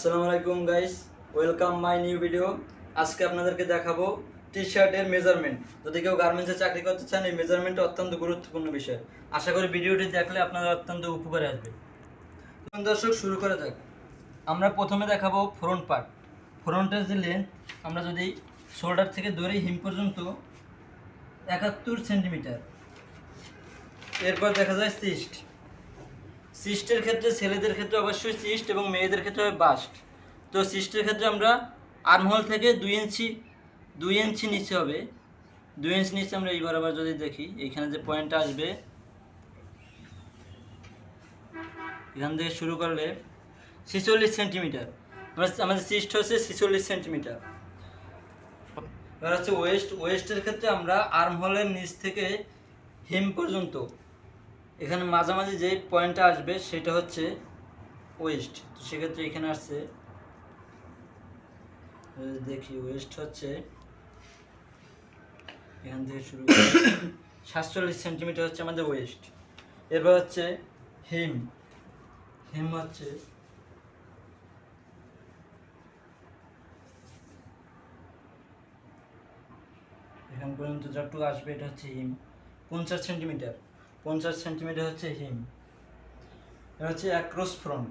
আসসালামু আলাইকুম guys welcome my new video আজকে আপনাদেরকে দেখাবো টি শার্টের মেজারমেন্ট যদি কেউ গার্মেন্টসে চাকরি করতে চান, এই মেজারমেন্টটা অত্যন্ত গুরুত্বপূর্ণ বিষয়। আশা করি ভিডিওটি দেখলে আপনারা অত্যন্ত উপকারে আসবে। দর্শক, শুরু করে যাক। আমরা প্রথমে দেখাবো ফ্রন্ট পার্ট ফ্রন্টের যে লেন্থ আমরা যদি শোল্ডার থেকে ধরে হিম পর্যন্ত একাত্তর সেন্টিমিটার এরপর দেখা যায় সিস্ট সিস্টের ক্ষেত্রে ছেলেদের ক্ষেত্রে অবশ্যই সিস্ট এবং মেয়েদের ক্ষেত্রে হবে বাস্ট। তো সিস্টের ক্ষেত্রে আমরা আর্মহোল থেকে দুই ইঞ্চি দুই ইঞ্চি নিচে হবে। দুই ইঞ্চি নিচে আমরা এইবার আবার যদি দেখি এইখানে যে পয়েন্টটা আসবে, এখান থেকে শুরু করলে ছিচল্লিশ সেন্টিমিটার। আমাদের সিস্ট হচ্ছে ছিচল্লিশ সেন্টিমিটার। এবার হচ্ছে ওয়েস্ট, ওয়েস্টের ক্ষেত্রে আমরা আর্মহোলের নিচ থেকে হিম পর্যন্ত এখানে মাঝামাঝি যে পয়েন্টটা আসবে সেটা হচ্ছে ওয়েস্ট তো সেক্ষেত্রে এখানে আসছে দেখি ওয়েস্ট হচ্ছে এখান থেকে শুরু সাতচল্লিশ সেন্টিমিটার হচ্ছে আমাদের ওয়েস্ট এরপর হচ্ছে হিম। হিম হচ্ছে এখান পর্যন্ত যতটুকু আসবে এটা হচ্ছে হিম। পঞ্চাশ সেন্টিমিটার পঞ্চাশ সেন্টিমিটার হচ্ছে হিম। এটা হচ্ছে অ্যাক্রস ফ্রন্ট।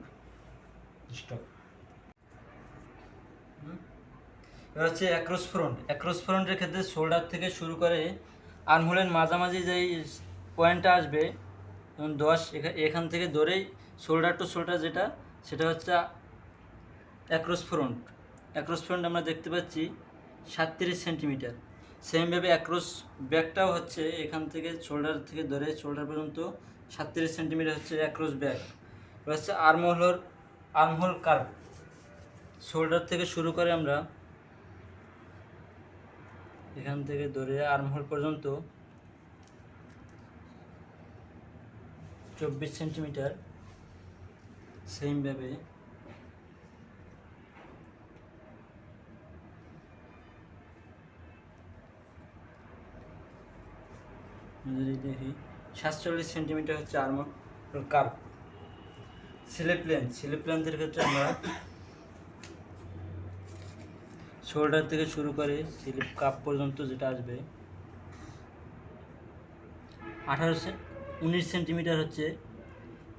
স্টপ। এবার হচ্ছে অ্যাক্রস ফ্রন্ট। অ্যাক্রস ফ্রন্টের ক্ষেত্রে শোল্ডার থেকে শুরু করে আর্মহোলের মাঝামাঝি যেই পয়েন্টটা আসবে, যেমন দশ, এখা- এখান থেকে ধরেই শোল্ডার টু শোল্ডার যেটা, সেটা হচ্ছে অ্যাক্রস ফ্রন্ট। অ্যাক্রস ফ্রন্ট আমরা দেখতে পাচ্ছি সাতত্রিশ সেন্টিমিটার। সেমভাবে অ্যাক্রস ব্যাকটাও হচ্ছে এখান থেকে শোল্ডার থেকে ধরে শোল্ডার পর্যন্ত সাতত্রিশ সেন্টিমিটার হচ্ছে অ্যাক্রস ব্যাক এবার হচ্ছে আর্মহোল আর্মহোল কার্ভ শোল্ডার থেকে শুরু করে আমরা এখান থেকে ধরে আর্মহোল পর্যন্ত চব্বিশ সেন্টিমিটার সেমভাবে যদি দেখি, সাতচল্লিশ সেন্টিমিটার হচ্ছে armhole curve slip length slip লেন্থের ক্ষেত্রে আমরা শোল্ডার থেকে শুরু করে স্লিপ কাপ পর্যন্ত যেটা আসবে, আঠারো উনিশ সেন্টিমিটার হচ্ছে,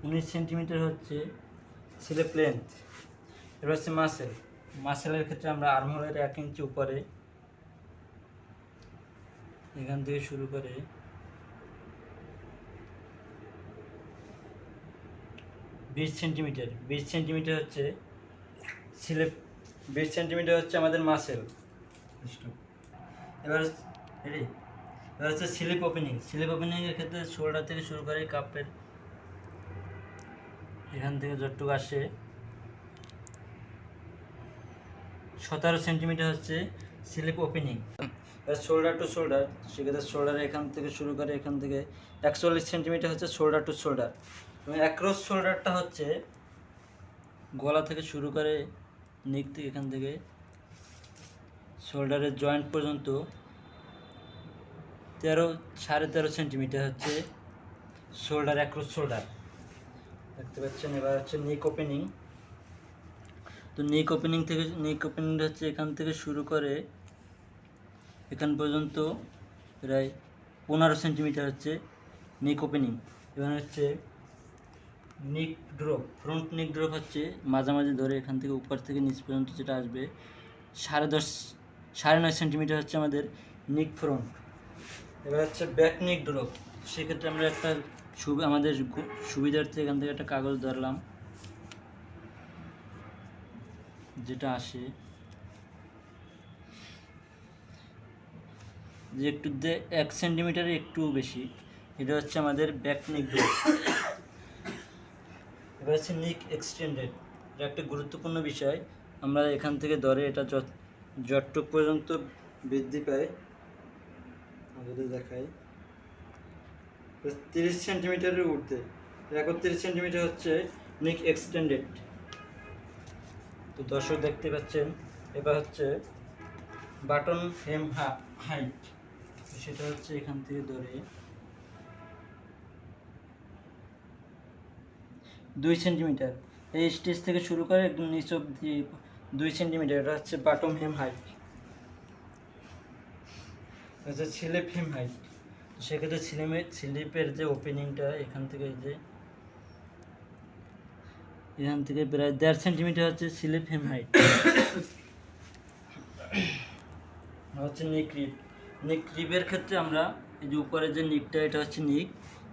উনিশ সেন্টিমিটার হচ্ছে স্লিপ লেন্থ এবার হচ্ছে মাসেল মাসেলের ক্ষেত্রে আমরা আর্মহোলের এক ইঞ্চি উপরে এখান থেকে শুরু করে বিশ সেন্টিমিটার বিশ সেন্টিমিটার হচ্ছে স্লিপ বিশ সেন্টিমিটার হচ্ছে আমাদের মাসেল এবার রেডি এবার হচ্ছে স্লিপ ওপেনিং স্লিপ ওপেনিংয়ের ক্ষেত্রে শোল্ডার থেকে শুরু করে কাপের এখান থেকে যতটুকু আসে সতেরো সেন্টিমিটার হচ্ছে স্লিপ ওপেনিং এবার শোল্ডার টু শোল্ডার সেক্ষেত্রে শোল্ডার এখান থেকে শুরু করে এখান থেকে একচল্লিশ সেন্টিমিটার হচ্ছে শোল্ডার টু শোল্ডার। অ্যাক্রস শোল্ডারটা হচ্ছে গলা থেকে শুরু করে নিক থেকে এখান থেকে শোল্ডারের জয়েন্ট পর্যন্ত তেরো, সাড়ে তেরো সেন্টিমিটার হচ্ছে শোল্ডার অ্যাক্রস শোল্ডার। দেখতে পাচ্ছেন, এবার হচ্ছে নিক ওপেনিং। তো নিক ওপেনিং থেকে, নিক ওপেনিংটা হচ্ছে এখান থেকে শুরু করে এখান পর্যন্ত প্রায় পনেরো সেন্টিমিটার হচ্ছে নিক ওপেনিং। এবার হচ্ছে নিক ড্রপ ফ্রন্ট নিক ড্রপ হচ্ছে মাঝামাঝি ধরে এখান থেকে উপর থেকে নিচ পর্যন্ত যেটা আসবে, সাড়ে দশ, সাড়ে নয় সেন্টিমিটার হচ্ছে আমাদের নিক ফ্রন্ট। এবার হচ্ছে ব্যাক নিক ড্রপ সেক্ষেত্রে আমরা একটা সুবি, আমাদের সুবিধার্থে এখান থেকে একটা কাগজ ধরলাম, যেটা আসে, যে একটু এক সেন্টিমিটারের একটু বেশি, এটা হচ্ছে আমাদের ব্যাক নিক ড্রপ এবার হচ্ছে নিক এক্সটেন্ডেড এটা একটা গুরুত্বপূর্ণ বিষয়। আমরা এখান থেকে ধরে এটা যতটুক পর্যন্ত বৃদ্ধি পায় আমাদের দেখাই। তিরিশ সেন্টিমিটারের ঊর্ধ্বে। একত্রিশ সেন্টিমিটার হচ্ছে নিক এক্সটেন্ডেড তো দর্শক দেখতে পাচ্ছেন, এবার হচ্ছে বাটন হেম হাইট সেটা হচ্ছে এখান থেকে ধরে। দুই সেন্টিমিটার। এই স্টেজ থেকে শুরু করে একদম নিচ অব্দি দুই সেন্টিমিটার। এটা হচ্ছে বাটম হেম হাইট হচ্ছে স্লিপ হেম হাইট সেক্ষেত্রে স্লিপের স্লিপের যে ওপেনিংটা এখান থেকে যে, এখান থেকে প্রায় দেড় সেন্টিমিটার হচ্ছে স্লিপ হেম হাইট হচ্ছে নিক রিপ নিক রিপের ক্ষেত্রে আমরা এই যে উপরে যে নিকটা এটা হচ্ছে নিক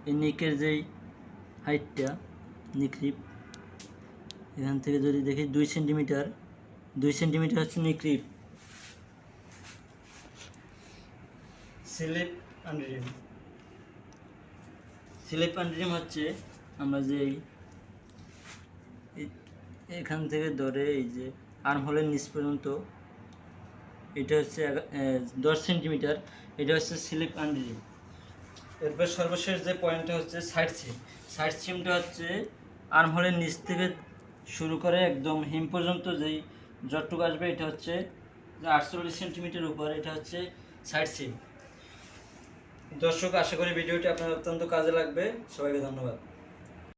এই নিকের যেই হাইটটা নিক রিপ এখান থেকে যদি দেখি দুই সেন্টিমিটার দুই সেন্টিমিটার হচ্ছে নিক রিপ স্লিপ আন্ডারিম স্লিপ আন্ডারিম হচ্ছে আমরা যে এখান থেকে ধরে এই যে আর্ম হোলের নিচ পর্যন্ত, এটা হচ্ছে দশ সেন্টিমিটার, এটা হচ্ছে স্লিপ আন্ডারিম এরপর সর্বশেষ যে পয়েন্টটা হচ্ছে সাইড সিম সাইড সিমটা হচ্ছে আর্ম হোলের নিচ থেকে শুরু করে একদম হিম পর্যন্ত যেই জটটুকু আসবে, এটা হচ্ছে আটচল্লিশ সেন্টিমিটার উপর, এটা হচ্ছে সাইড সিম দর্শক, আশা করি ভিডিওটি আপনার অত্যন্ত কাজে লাগবে। সবাইকে ধন্যবাদ।